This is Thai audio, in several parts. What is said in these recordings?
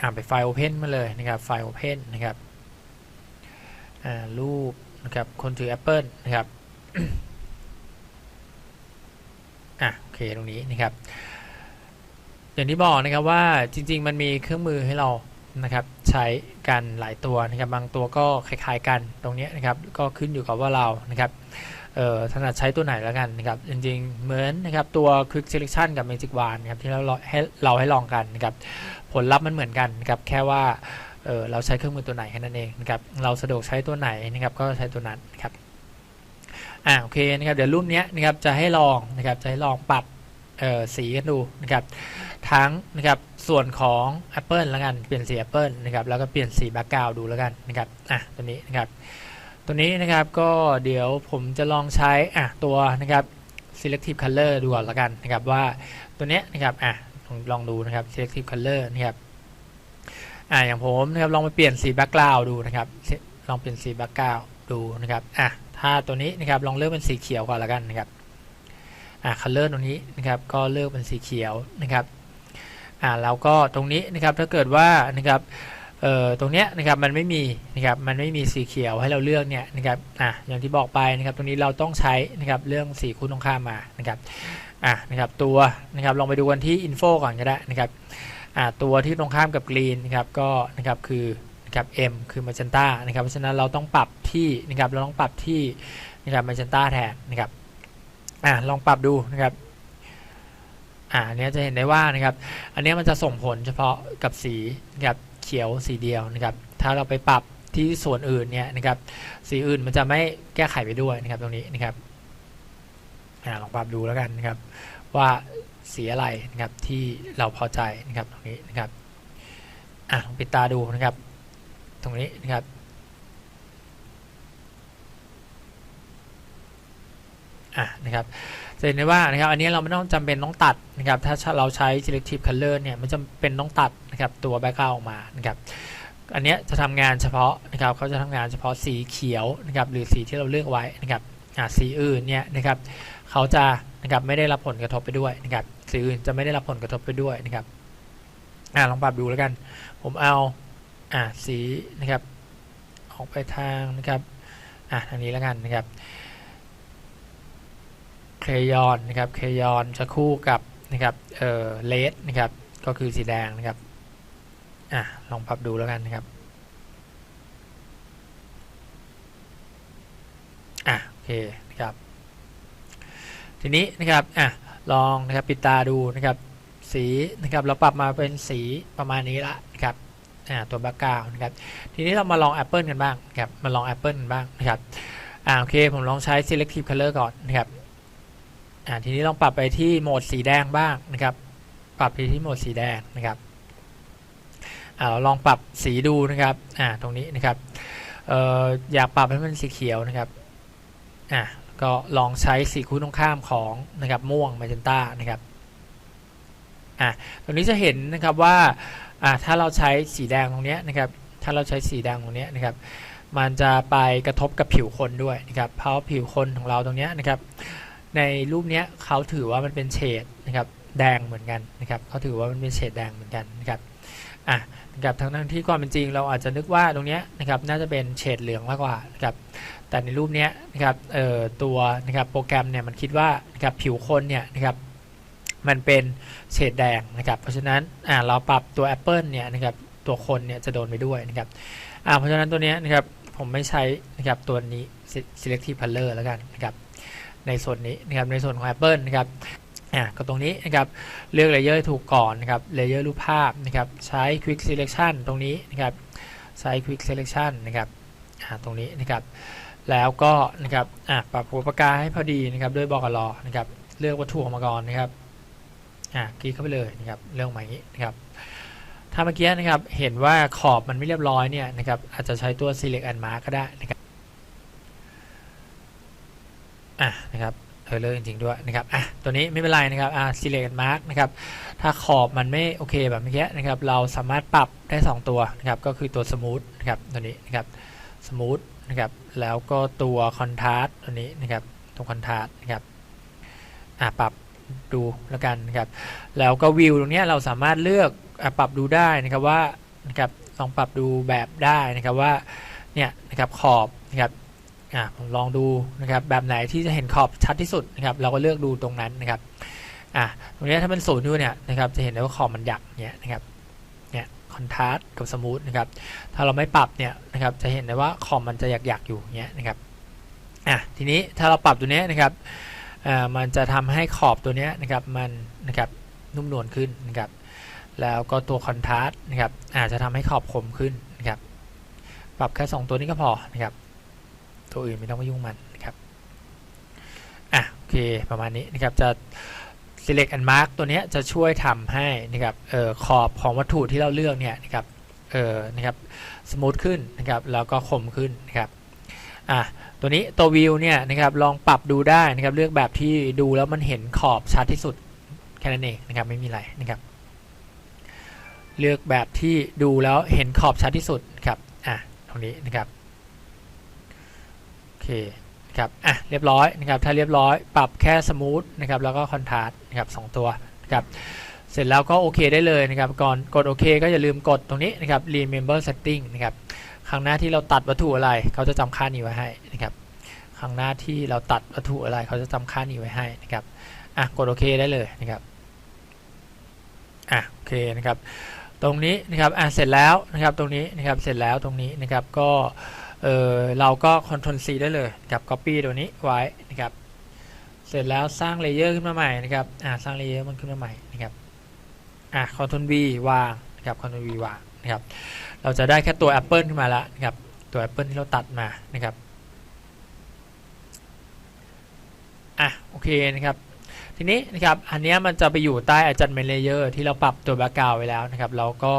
อ่าไปไฟล์ Open มาเลยนะครับไฟล์ Open นะครับรูปนะครับคนถือ Apple นะครับอะโอเคตรงนี้นะครับ อย่างที่บอกนะครับว่าจริง ๆ มันมีเครื่องมือให้เรานะครับใช้กันหลายตัวนะครับบางตัวก็คล้าย ๆ กันตรงนี้นะครับก็ขึ้นอยู่กับว่าเรานะครับ ถนัดใช้ตัวไหนแล้วกันนะครับจริงๆ เหมือนนะครับตัว Quick Selection กับ Magic Wand นะครับที่เราให้เราให้ลองกันนะครับผลลัพธ์มันเหมือนกันนะครับแค่ว่าเเราใช้เครื่องมือตัวไหนแค่นั้นเองนะครับเราสะดวกใช้ตัวไหนนะครับก็ใช้ตัวนั้นนะครับอ่าโอเคนะครับเดี๋ยวรูปเนี้ยนะครับจะให้ลองนะครับจะให้ลองปรับสีกันดูนะครับทั้งนะครับส่วนของ Apple แล้วกันเปลี่ยนสี Apple นะครับแล้วก็เปลี่ยนสีแบ็กกราวดูแล้วกันนะครับอะตัวนี้นะครับ ตัวนี้นะครับก็เดี๋ยวผมจะลองใช้อะตัวนะครับ selective color ดูก่อนล้วกันนะครับว่าตัวเนี้ยนะครับอะลองดูนะครับ selective color นะครับอ่าอย่างผมนะครับลองไปเปลี่ยนสี background ดูนะครับลองเปลี่ยนสี background ดูนะครับอะถ้าตัวนี้นะครับลองเลือกเป็นสีเขียวก่อนล้วกันนะครับอ่า color ตรงนี้นะครับก็เลือกเป็นสีเขียวนะครับอ่าแล้วก็ตรงนี้นะครับถ้าเกิดว่านะครับ ตรงเนี้ยนะครับมันไม่มีนะครับมันไม่มีสีเขียวให้เราเลือกเนี่ยนะครับอะอย่างที่บอกไปนะครับตรงนี้เราต้องใช้นะครับเรื่องสีคู่ตรงข้ามมานะครับอะนะครับตัวนะครับลองไปดูกันที่ info ก่อนก็ได้นะครับอะตัวที่ตรงข้ามกับ green นะครับก็นะครับคือนะครับ M คือ magenta นะครับเพราะฉะนั้นเราต้องปรับที่นะครับเราต้องปรับที่นะครับ magenta แทนนะครับอะลองปรับดูนะครับอะเนี้ยจะเห็นได้ว่านะครับ อันเนี้ยมันจะส่งผลเฉพาะกับสีนะครับ เขียวสีเดียวนะครับ ถ้าเราไปปรับที่ส่วนอื่นเนี่ยนะครับ สีอื่นมันจะไม่แก้ไขไปด้วยนะครับตรงนี้นะครับอลองปรับดูแล้วกันนะครับ ว่าสีอะไรนะครับที่เราพอใจนะครับตรงนี้นะครับอะปิดตาดูนะครับ ตรงนี้นะครับอะ นะครับจะเห็นได้ว่านะครับอันนี้เราไม่ต้องจำเป็นต้องตัดนะครับถ้าเราใช้ selective color เนี่ยมันจำเป็นต้องตัดนะครับตัว background ออกมานะครับอันนี้จะทำงานเฉพาะนะครับเขาจะทำงานเฉพาะสีเขียวนะครับหรือสีที่เราเลือกไว้นะครับสีอื่นเนี่ยนะครับเขาจะนะครับไม่ได้รับผลกระทบไปด้วยนะครับสีอื่นจะไม่ได้รับผลกระทบไปด้วยนะครับอ่าลองปรับดูแล้วกัน ผมเอาอ่าสีนะครับออกไปทางนะครับอ่าทางนี้แล้วกันนะครับ เคยอนนะครับเคยอนจะคู่กับนะครับเอ่อเลดนะครับก็คือสีแดงนะครับอ่าลองปรับดูแล้วกันนะครับอะโอเคนะครับทีนี้นะครับอะลองนะครับปิดตาดูนะครับสีนะครับเราปรับมาเป็นสีประมาณนี้ละนะครับอ่าตัวแบ็กกราวนะครับทีนี้เรามาลอง Apple กันบ้างนะครับมาลอง Apple กันบ้างนะครับอ่าโอเคผมลองใช้ selective color ก่อนนะครับ อ่าทีนี้ลองปรับไปที่โหมดสีแดงบ้างนะครับ ปรับไปที่โหมดสีแดงนะครับอ่าเราลองปรับสีดูนะครับอ่าตรงนี้นะครับเอ่ออยากปรับให้มันสีเขียวนะครับอ่าก็ลองใช้สีคู่ตรงข้ามของนะครับม่วง magenta นะครับอะตรงนี้จะเห็นนะครับว่าอะถ้าเราใช้สีแดงตรงเนี้ยนะครับถ้าเราใช้สีแดงตรงเนี้ยนะครับ มันจะไปกระทบกับผิวคนด้วยนะครับเพราะผิวคนของเราตรงเนี้ยนะครับ ในรูปนี้เขาถือว่ามันเป็นเฉดนะครับแดงเหมือนกันนะครับเขาถือว่ามันเป็นเฉดแดงเหมือนกันนะครับอะนะครับทั้งทั้งที่ความเป็นจริงเราอาจจะนึกว่าตรงนี้นะครับน่าจะเป็นเฉดเหลืองมากกว่านะครับแต่ในรูปนี้นะครับเอ่อตัวนะครับโปรแกรมเนี่ยมันคิดว่านะครับผิวคนเนี่ยนะครับมันเป็นเฉดแดงนะครับเพราะฉะนั้นอ่าเราปรับตัว Apple เนี่ยนะครับตัวคนเนี่ยจะโดนไปด้วยนะครับอ่าเพราะฉะนั้นตัวนี้นะครับผมไม่ใช้นะครับตัวนี้ selective color แล้วกันนะครับ ในส่วนนี้นะครับในส่วนของ Apple นะครับอ่าก็ตรงนี้นะครับเลือกเลเยอร์ถูกก่อนนะครับเลเยอร์รูปภาพนะครับใช้ quick selection ตรงนี้นะครับใช้ quick selection นะครับอ่าตรงนี้นะครับแล้วก็นะครับอะปรับหัวปากกาให้พอดีนะครับด้วยบอกรอนะครับเลือกวัตถุออกมาก่อนนะครับอะคลิกเข้าไปเลยนะครับเรื่องใหม่นี้นะครับถ้าเมื่อกี้นะครับเห็นว่าขอบมันไม่เรียบร้อยเนี่ยนะครับอาจจะใช้ตัว select and mark ก็ได้นะครับ อะนะครับเออเลยจริงๆด้วยนะครับอะตัวนี้ไม่เป็นไรนะครับอะ select mark นะครับถ้าขอบมันไม่โอเคแบบเมื่อกี้นะครับเราสามารถปรับได้ 2 ตัวนะครับก็คือตัว smooth นะครับตัวนี้นะครับ smooth นะครับแล้วก็ตัว contrast ตัวนี้นะครับตรง contrast นะครับอะปรับดูแล้วกันนะครับแล้วก็วิวตรงนี้เราสามารถเลือกอะปรับดูได้นะครับว่านะครับลองปรับดูแบบได้นะครับว่าเนี่ยนะครับขอบนะครับ อะลองดูนะครับแบบไหนที่จะเห็นขอบชัดที่สุดนะครับเราก็เลือกดูตรงนั้นนะครับอะตรงนี้ถ้าเป็นศูนย์อยู่เนี่ยนะครับจะเห็นได้ว่าขอบมันหยักเนี่ยนะครับเนี่ยคอนทราสต์กับสมูทนะครับถ้าเราไม่ปรับเนี่ยนะครับจะเห็นได้ว่าขอบมันจะหยักๆอยู่เนี่ยนะครับอะทีนี้ถ้าเราปรับตัวเนี้ยนะครับอ่ามันจะทำให้ขอบตัวเนี้ยนะครับมันนะครับนุ่มนวลขึ้นนะครับแล้วก็ตัวคอนทราสต์นะครับอาจจะทำให้ขอบคมขึ้นนะครับปรับแค่ 2 ตัวนี้ก็พอนะครับ ตัวอื่นไม่ต้องไปยุ่งมันนะครับอะโอเคประมาณนี้นะครับจะ select and mark ตัวนี้จะช่วยทำให้นะครับเออขอบของวัตถุที่เราเลือกเนี่ยนะครับเออนะครับสมูทขึ้นนะครับแล้วก็คมขึ้นนะครับอะตัวนี้ตัววิวเนี่ยนะครับลองปรับดูได้นะครับเลือกแบบที่ดูแล้วมันเห็นขอบชัดที่สุดแค่นั้นเองนะครับไม่มีอะไรนะครับเลือกแบบที่ดูแล้วเห็นขอบชัดที่สุดครับอะตรงนี้นะครับ เคนะครับอะเรียบร้อยนะครับถ้าเรียบร้อยปรับแค่สมูทนะครับแล้วก็คอนทราสต์นะครับสองตัวนะครับเสร็จแล้วก็โอเคได้เลยนะครับก่อนกดโอเคก็อย่าลืมกดตรงนี้นะครับ remember setting นะครับครั้งหน้าที่เราตัดวัตถุอะไรเขาจะจำค่านี้ไว้ให้นะครับครั้งหน้าที่เราตัดวัตถุอะไรเขาจะจำค่านี้ไว้ให้นะครับอะกดโอเคได้เลยนะครับอะโอเคนะครับตรงนี้นะครับอะเสร็จแล้วนะครับตรงนี้นะครับเสร็จแล้วตรงนี้นะครับก็ เออเราก็ Ctrl C ได้เลยกับ Copy ตัวนี้ไว้นะครับ เสร็จแล้วสร้างเลเยอร์ขึ้นมาใหม่นะครับ อะสร้างเลเยอร์มันขึ้นมาใหม่นะครับ อะ Ctrl V วางนะครับ Ctrl V วางนะครับ เราจะได้แค่ตัว Apple ขึ้นมาแล้วนะครับ ตัว Apple ที่เราตัดมานะครับ อะโอเคนะครับ ทีนี้นะครับอันนี้มันจะไปอยู่ใต้ adjustment layer ที่เราปรับตัว background ไว้แล้วนะครับเราก็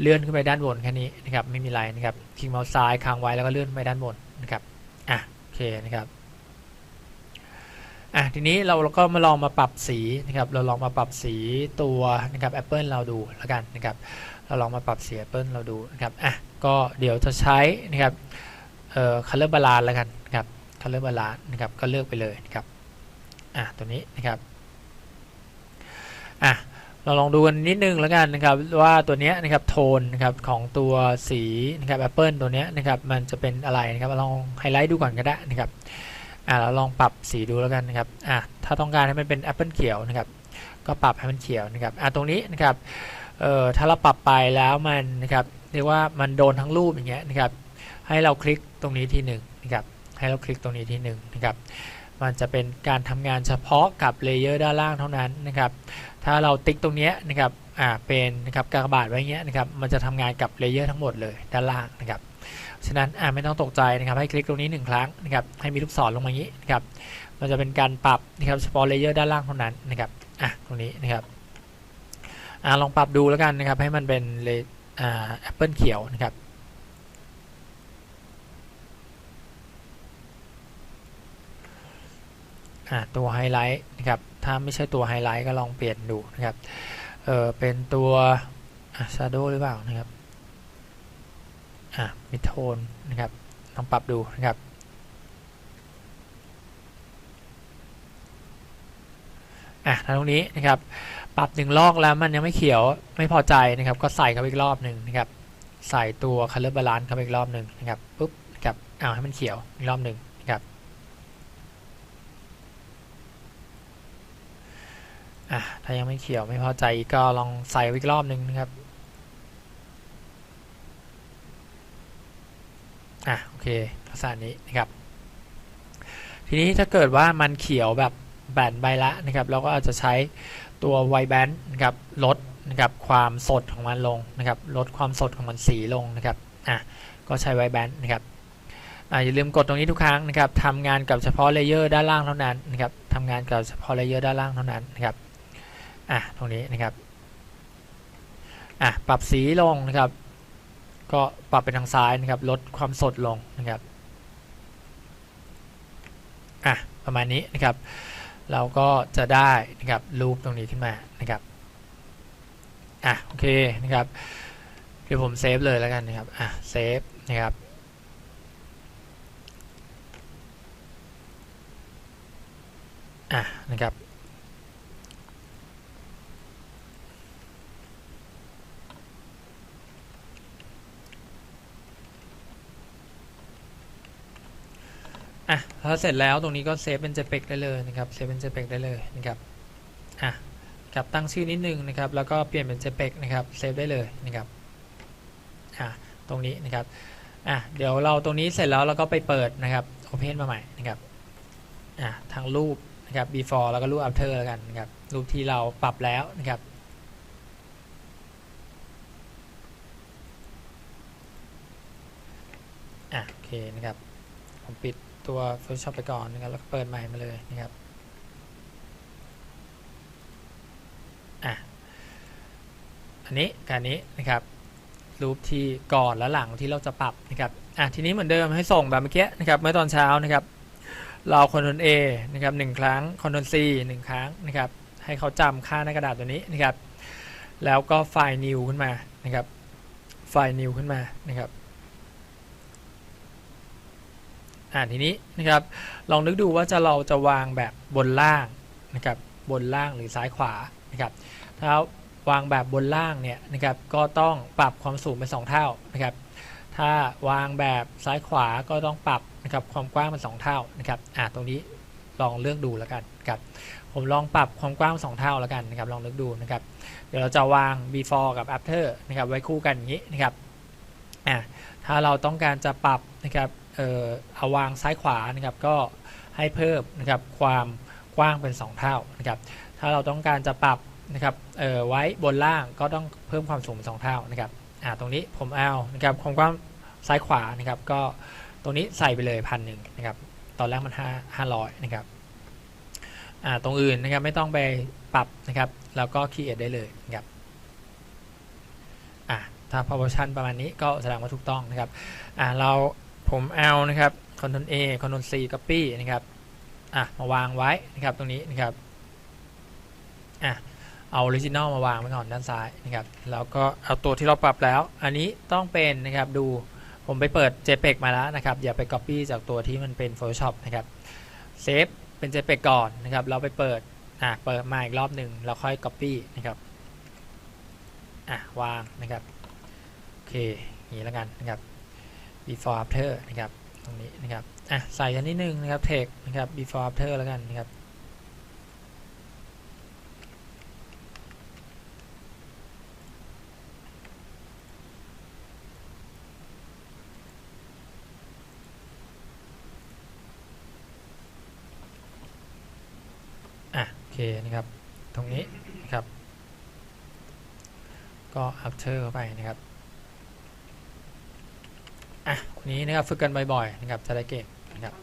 เลื่อนขึ้นไปด้านบนแค่นี้นะครับไม่มีไรนะครับคลิกเมาส์ซ้ายค้างไว้แล้วก็เลื่อนขึ้นไปด้านบนนะครับอะโอเคนะครับอะทีนี้เราเราก็มาลองมาปรับสีนะครับเราลองมาปรับสีตัวนะครับ Apple เราดูแล้วกันนะครับเราลองมาปรับสี Apple เราดูนะครับอะก็เดี๋ยวจะใช้นะครับเอ่อ color balance แล้วกันนะครับ color balance นะครับก็เลือกไปเลยนะครับอะตัวนี้นะครับ อะเราลองดูกันนิดนึงแล้วกันนะครับว่าตัวเนี้ยนะครับโทนนะครับของตัวสีนะครับแอปเปิลตัวเนี้ยนะครับมันจะเป็นอะไรนะครับลองไฮไลท์ดูก่อนก็ได้นะครับอะเราลองปรับสีดูแล้วกันนะครับอะถ้าต้องการให้มันเป็นแอปเปิลเขียวนะครับก็ปรับให้มันเขียวนะครับอะตรงนี้นะครับเอ่อถ้าเราปรับไปแล้วมันนะครับเรียกว่ามันโดนทั้งรูปอย่างเงี้ยนะครับให้เราคลิกตรงนี้ทีหนึ่งนะครับให้เราคลิกตรงนี้ทีหนึ่งนะครับ มันจะเป็นการทำงานเฉพาะกับเลเยอร์ด้านล่างเท่านั้นนะครับถ้าเราติ๊กตรงนี้นะครับอ่าเป็นนะครับกากบาทไว้เงี้ยนะครับมันจะทำงานกับเลเยอร์ทั้งหมดเลยด้านล่างนะครับฉะนั้นอ่าไม่ต้องตกใจนะครับให้คลิกตรงนี้หนึ่งครั้งนะครับให้มีลูกศรลงมาอย่างนี้นะครับมันจะเป็นการปรับนะครับเฉพาะเลเยอร์ด้านล่างเท่านั้นนะครับอะตรงนี้นะครับอ่าลองปรับดูแล้วกันนะครับให้มันเป็นเลอ่าแอปเปิลเขียวนะครับ อ่า ตัวไฮไลท์นะครับถ้าไม่ใช่ตัวไฮไลท์ก็ลองเปลี่ยนดูนะครับเออเป็นตัวอ่า shadow หรือเปล่านะครับอ่า mid tone นะครับลองปรับดูนะครับอะถ้าตรงนี้นะครับ ปรับหนึ่งลอกแล้วมันยังไม่เขียวไม่พอใจนะครับ ก็ใส่เข้าไปอีกรอบหนึ่งนะครับ ใส่ตัว color balance เข้าไปอีกรอบหนึ่งนะครับปุ๊บนะครับเอาให้มันเขียวอีกรอบหนึ่งนะครับ อะถ้ายังไม่เขียวไม่พอใจก็ลองใส่อีกรอบหนึ่งนะครับอะโอเคลักษณะนี้นะครับ ทีนี้ถ้าเกิดว่ามันเขียวแบบแบนใบละนะครับ เราก็อาจจะใช้ตัวไวแบนนะครับลดนะครับความสดของมันลงนะครับ ลดความสดของมันสีลงนะครับอะก็ใช้ไวแบนนะครับอ่าอย่าลืมกดตรงนี้ทุกครั้งนะครับทำงานกับเฉพาะเลเยอร์ด้านล่างเท่านั้นนะครับทำงานกับเฉพาะเลเยอร์ด้านล่างเท่านั้นนะครับ อะตรงนี้นะครับอะปรับสีลงนะครับ ก็ปรับไปทางซ้ายนะครับ ลดความสดลงนะครับอะประมาณนี้นะครับ เราก็จะได้นะครับรูปตรงนี้ขึ้นมานะครับอะโอเคนะครับเดี๋ยวผมเซฟเลยแล้วกันนะครับอะเซฟนะครับอะนะครับ อะถ้าเสร็จแล้วตรงนี้ก็เซฟเป็น JPEG ได้เลยนะครับเซฟเป็น JPEG ได้เลยนะครับอะกับตั้งชื่อนิดนึงนะครับแล้วก็เปลี่ยนเป็น JPEG นะครับเซฟได้เลยนะครับอะตรงนี้นะครับอะเดี๋ยวเราตรงนี้เสร็จแล้วเราก็ไปเปิดนะครับ Open มาใหม่นะครับอะทางรูปนะครับ before แล้วก็รูป after แล้วกันนะครับรูปที่เราปรับแล้วนะครับอะโอเคนะครับผมปิด ตัว Photoshop ไปก่อนนะครับแล้วก็เปิดใหม่มาเลยนะครับอะอันนี้การนี้นะครับรูปที่ก่อนและหลังที่เราจะปรับนะครับอะทีนี้เหมือนเดิมให้ส่งแบบเมื่อกี้นะครับเมื่อตอนเช้านะครับ เราคอนโทรล A นะครับหนึ่งครั้งคอนโทรล C หนึ่งครั้งนะครับให้เขาจำค่าในกระดาษตัวนี้นะครับ แล้วก็ไฟล์ new ขึ้นมานะครับไฟล์ new ขึ้นมานะครับ อ่าทีนี้นะครับลองนึกดูว่าจะเราจะวางแบบบนล่างนะครับบนล่างหรือซ้ายขวานะครับถ้าวางแบบบนล่างเนี่ยนะครับก็ต้องปรับความสูงเป็นสองเท่านะครับถ้าวางแบบซ้ายขวาก็ต้องปรับนะครับความกว้างเป็นสองเท่านะครับอ่าตรงนี้ลองเลือกดูแล้วกันครับผมลองปรับความกว้างสองเท่าแล้วกันนะครับลองเลือกดูนะครับเดี๋ยวเราจะวาง before กับ after นะครับไว้คู่กันอย่างนี้นะครับ อ่าถ้าเราต้องการจะปรับนะครับเอ่อเอาวางซ้ายขวานะครับก็ให้เพิ่มนะครับความกว้างเป็น 2 เท่านะครับถ้าเราต้องการจะปรับนะครับเออไว้บนล่างก็ต้องเพิ่มความสูงเป็น2เท่านะครับอ่าตรงนี้ผมเอานะครับความกว้างซ้ายขวานะครับก็ตรงนี้ใส่ไปเลยพันหนึ่งนะครับตอนแรกมัน5 500นะครับอ่าตรงอื่นนะครับไม่ต้องไปปรับนะครับแล้วก็คีย์เอทได้เลยนะครับ ถ้า proportion ประมาณนี้ก็แสดงว่าถูกต้องนะครับอ่าเราผมเอานะครับ Ctrl A Ctrl C Copy นะครับอะมาวางไว้นะครับตรงนี้นะครับอะเอา Original มาวางไว้ก่อนด้านซ้ายนะครับแล้วก็เอาตัวที่เราปรับแล้ว อันนี้ต้องเป็นนะครับดูผมไปเปิด JPEG มาแล้วนะครับ อย่าไป Copy จากตัวที่มันเป็น Photoshop นะครับเซฟเป็น JPEG ก่อนนะครับ เราไปเปิดอะเปิดมาอีกรอบหนึ่งแล้วค่อย Copy นะครับอะวางนะครับ เคอย่างนี้แล้วกันนะครับ before after นะครับตรงนี้นะครับอะใส่กันนิดนึงนะครับ text นะครับ before after แล้วกันนะครับอะโอเคนะครับ ตรงนี้นะครับ ก็ after เข้าไปนะครับ อะนี้นะครับฝึกกันบ่อยๆนะครับจะได้เก่งนะครับ